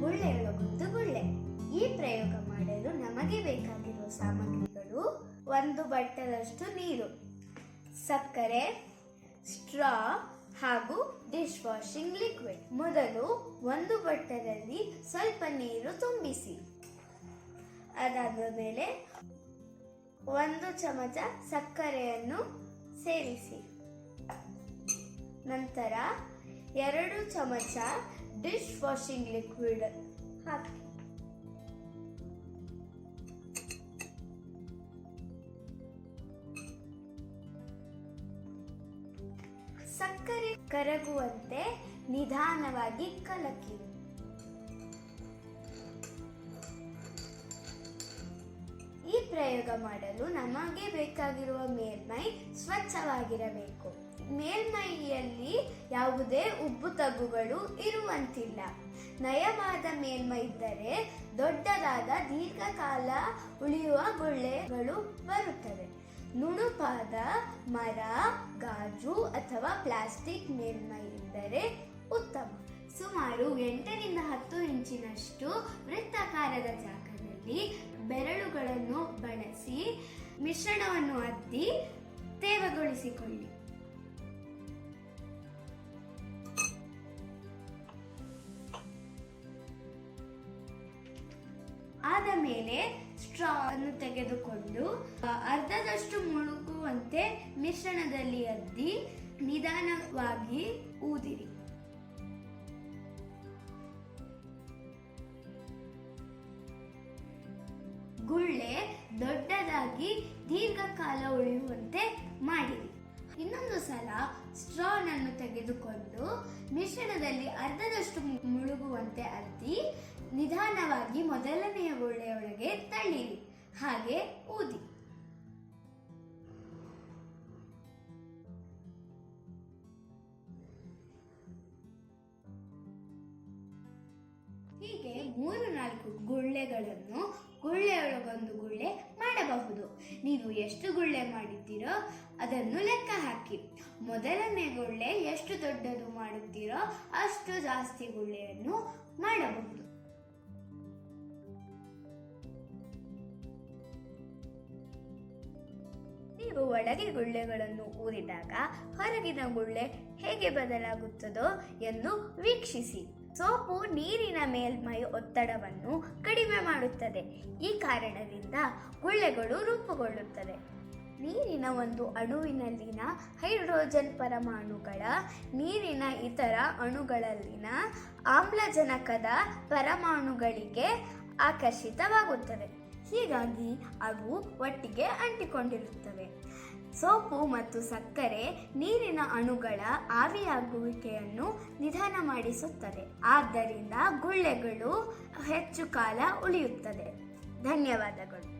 ಗುಳ್ಳೆಯೊಳಗೊಂದು ಗುಳ್ಳೆ ಈ ಪ್ರಯೋಗ ಮಾಡಲು ನಮಗೆ ಬೇಕಾಗಿರುವ ಸಾಮಗ್ರಿಗಳು ಒಂದು ಬಟ್ಟಲಷ್ಟು ನೀರು, ಸಕ್ಕರೆ, ಸ್ಟ್ರಾ ಹಾಗೂ ಡಿಶ್ ವಾಷಿಂಗ್ ಲಿಕ್ವಿಡ್. ಮೊದಲು ಒಂದು ಬಟ್ಟಲಲ್ಲಿ ಸ್ವಲ್ಪ ನೀರು ತುಂಬಿಸಿ. ಅದಾದ ಮೇಲೆ ಒಂದು ಚಮಚ ಸಕ್ಕರೆಯನ್ನು ಸೇರಿಸಿ. ನಂತರ ಎರಡು ಚಮಚ ಡಿಶ್ ವಾಷಿಂಗ್ ಲಿಕ್ವಿಡ್ ಹಾಕಿ ಸಕ್ಕರೆ ಕರಗುವಂತೆ ನಿಧಾನವಾಗಿ ಕಲಕಿ. ಈ ಪ್ರಯೋಗ ಮಾಡಲು ನಮಗೆ ಬೇಕಾಗಿರುವ ಮೇಲ್ಮೈ ಸ್ವಚ್ಛವಾಗಿರಬೇಕು. ಮೇಲ್ಮೈಯಲ್ಲಿ ಯಾವುದೇ ಉಬ್ಬು ತಗ್ಗುಗಳು ಇರುವಂತಿಲ್ಲ. ನಯವಾದ ಮೇಲ್ಮೈ ಇದ್ದರೆ ದೊಡ್ಡದಾದ ದೀರ್ಘಕಾಲ ಉಳಿಯುವ ಗುಳ್ಳೆಗಳು ಬರುತ್ತವೆ. ನುಣುಪಾದ ಮರ, ಗಾಜು ಅಥವಾ ಪ್ಲಾಸ್ಟಿಕ್ ಮೇಲ್ಮೈ ಇದ್ದರೆ ಉತ್ತಮ. ಸುಮಾರು ಎಂಟರಿಂದ ಹತ್ತು ಇಂಚಿನಷ್ಟು ವೃತ್ತಾಕಾರದ ಜಾಗದಲ್ಲಿ ಬೆರಳುಗಳನ್ನು ಬಳಸಿ ಮಿಶ್ರಣವನ್ನು ಅದ್ದಿ ತೇವಗೊಳಿಸಿಕೊಳ್ಳಿ. ಆದ ಮೇಲೆ ಸ್ಟ್ರಾ ಅನ್ನು ತೆಗೆದುಕೊಂಡು ಅರ್ಧದಷ್ಟು ಮುಳುಗುವಂತೆ ಮಿಶ್ರಣದಲ್ಲಿ ಅದ್ದಿ ನಿಧಾನವಾಗಿ ಊದಿರಿ. ಗುಳ್ಳೆ ದೊಡ್ಡದಾಗಿ ದೀರ್ಘಕಾಲ ಉಳಿಯುವಂತೆ ಮಾಡಿ ಇನ್ನೊಂದು ಸಲ ಸ್ಟ್ರಾನನ್ನು ತೆಗೆದುಕೊಂಡು ಮಿಶ್ರಣದಲ್ಲಿ ಅರ್ಧದಷ್ಟು ಮುಳುಗುವಂತೆ ಅದ್ದಿ ನಿಧಾನವಾಗಿ ಮೊದಲನೆಯ ಗುಳ್ಳೆಯೊಳಗೆ ತಳ್ಳಿರಿ ಹಾಗೆ ಊದಿ ಹೀಗೆ ಮೂರು ನಾಲ್ಕು ಗುಳ್ಳೆಗಳನ್ನು ಗುಳ್ಳೆಯೊಳಗೊಂದು ಗುಳ್ಳೆ ಮಾಡಬಹುದು. ನೀವು ಎಷ್ಟು ಗುಳ್ಳೆ ಮಾಡಿದ್ದೀರೋ ಅದನ್ನು ಲೆಕ್ಕ ಹಾಕಿ. ಮೊದಲನೇ ಗುಳ್ಳೆ ಎಷ್ಟು ದೊಡ್ಡದು ಮಾಡುತ್ತೀರೋ ಅಷ್ಟು ಜಾಸ್ತಿ ಗುಳ್ಳೆಯನ್ನು ಮಾಡಬಹುದು. ನೀವು ಒಳಗೆ ಗುಳ್ಳೆಗಳನ್ನು ಊರಿದಾಗ ಹೊರಗಿನ ಗುಳ್ಳೆ ಹೇಗೆ ಬದಲಾಗುತ್ತದೋ ಎಂದು ವೀಕ್ಷಿಸಿ. ಸೋಪು ನೀರಿನ ಮೇಲ್ಮೈ ಒತ್ತಡವನ್ನು ಕಡಿಮೆ ಮಾಡುತ್ತದೆ. ಈ ಕಾರಣದಿಂದ ಗುಳ್ಳೆಗಳು ರೂಪುಗೊಳ್ಳುತ್ತದೆ ನೀರಿನ ಒಂದು ಅಣುವಿನಲ್ಲಿನ ಹೈಡ್ರೋಜನ್ ಪರಮಾಣುಗಳ ನೀರಿನ ಇತರ ಅಣುಗಳಲ್ಲಿನ ಆಮ್ಲಜನಕದ ಪರಮಾಣುಗಳಿಗೆ ಆಕರ್ಷಿತವಾಗುತ್ತದೆ ಹೀಗಾಗಿ ಅವು ಒಟ್ಟಿಗೆ ಅಂಟಿಕೊಂಡಿರುತ್ತವೆ. ಸೋಪು ಮತ್ತು ಸಕ್ಕರೆ ನೀರಿನ ಅಣುಗಳ ಆವಿಯಾಗುವಿಕೆಯನ್ನು ನಿಧಾನ ಮಾಡಿಸುತ್ತದೆ. ಆದ್ದರಿಂದ ಗುಳ್ಳೆಗಳು ಹೆಚ್ಚು ಕಾಲ ಉಳಿಯುತ್ತದೆ ಧನ್ಯವಾದಗಳು.